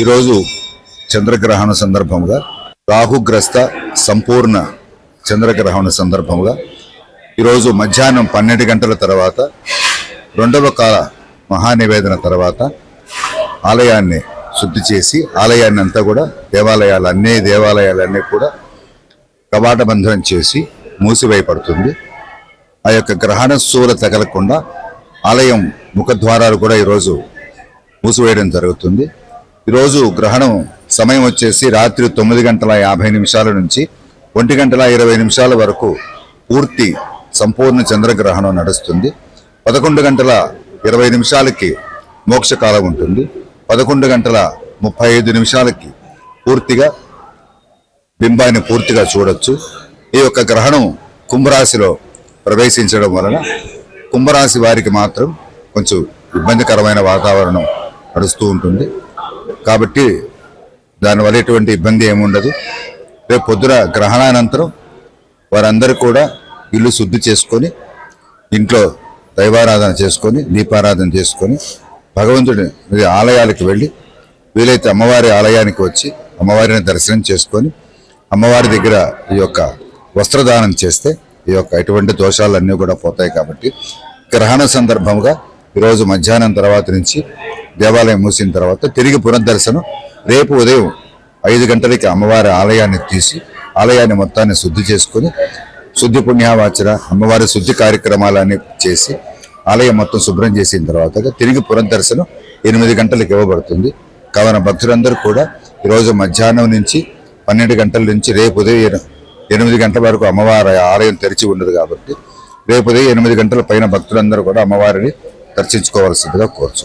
ఈరోజు చంద్రగ్రహణ సందర్భంగా రాహుగ్రస్త సంపూర్ణ చంద్రగ్రహణ సందర్భంగా ఈరోజు మధ్యాహ్నం పన్నెండు గంటల తర్వాత రెండవ కాల మహానివేదన తర్వాత ఆలయాన్ని శుద్ధి చేసి ఆలయాన్ని అంతా కూడా దేవాలయాలు అన్ని దేవాలయాలన్నీ కూడా కవాటబంధనం చేసి మూసివేయబడుతుంది. ఆ యొక్క గ్రహణ శూల తగలకుండా ఆలయం ముఖద్వారాలు కూడా ఈరోజు మూసివేయడం జరుగుతుంది. ఈరోజు గ్రహణం సమయం వచ్చేసి రాత్రి తొమ్మిది గంటల యాభై నిమిషాల నుంచి ఒంటి గంటల ఇరవై నిమిషాల వరకు పూర్తి సంపూర్ణ చంద్రగ్రహణం నడుస్తుంది. పదకొండు గంటల ఇరవై నిమిషాలకి మోక్షకాలం ఉంటుంది. పదకొండు గంటల ముప్పై ఐదు నిమిషాలకి పూర్తిగా బింబాన్ని పూర్తిగా చూడొచ్చు. ఈ యొక్క గ్రహణం కుంభరాశిలో ప్రవేశించడం వలన కుంభరాశి వారికి మాత్రం కొంచెం ఇబ్బందికరమైన వాతావరణం నడుస్తూ ఉంటుంది. కాబట్టి దానివల్ల ఎటువంటి ఇబ్బంది ఏముండదు రేపు పొద్దున గ్రహణానంతరం వారందరూ కూడా ఇల్లు శుద్ధి చేసుకొని ఇంట్లో దైవారాధన చేసుకొని దీపారాధన చేసుకొని భగవంతుడి ఆలయాలకు వెళ్ళి వీలైతే అమ్మవారి ఆలయానికి వచ్చి అమ్మవారిని దర్శనం చేసుకొని అమ్మవారి దగ్గర ఈ యొక్క వస్త్రదానం చేస్తే ఈ యొక్క ఎటువంటి దోషాలన్నీ కూడా పోతాయి కాబట్టి గ్రహణ సందర్భంగా ఈరోజు మధ్యాహ్నం తర్వాత నుంచి దేవాలయం మూసిన తర్వాత తిరిగి పునర్దర్శనం. రేపు ఉదయం ఐదు గంటలకి అమ్మవారి ఆలయాన్ని తీసి ఆలయాన్ని మొత్తాన్ని శుద్ధి చేసుకొని శుద్ధి పుణ్యావాచన అమ్మవారి శుద్ధి కార్యక్రమాలన్నీ చేసి ఆలయం మొత్తం శుభ్రం చేసిన తర్వాత తిరిగి పునర్దర్శనం ఎనిమిది గంటలకు ఇవ్వబడుతుంది. కావున భక్తులందరూ కూడా ఈరోజు మధ్యాహ్నం నుంచి పన్నెండు గంటల నుంచి రేపు ఉదయం ఎనిమిది గంటల వరకు అమ్మవారి ఆలయం తెరిచి ఉండదు కాబట్టి రేపు ఉదయం ఎనిమిది గంటల పైన భక్తులందరూ కూడా అమ్మవారిని దర్శించుకోవాల్సిందిగా కోరుచు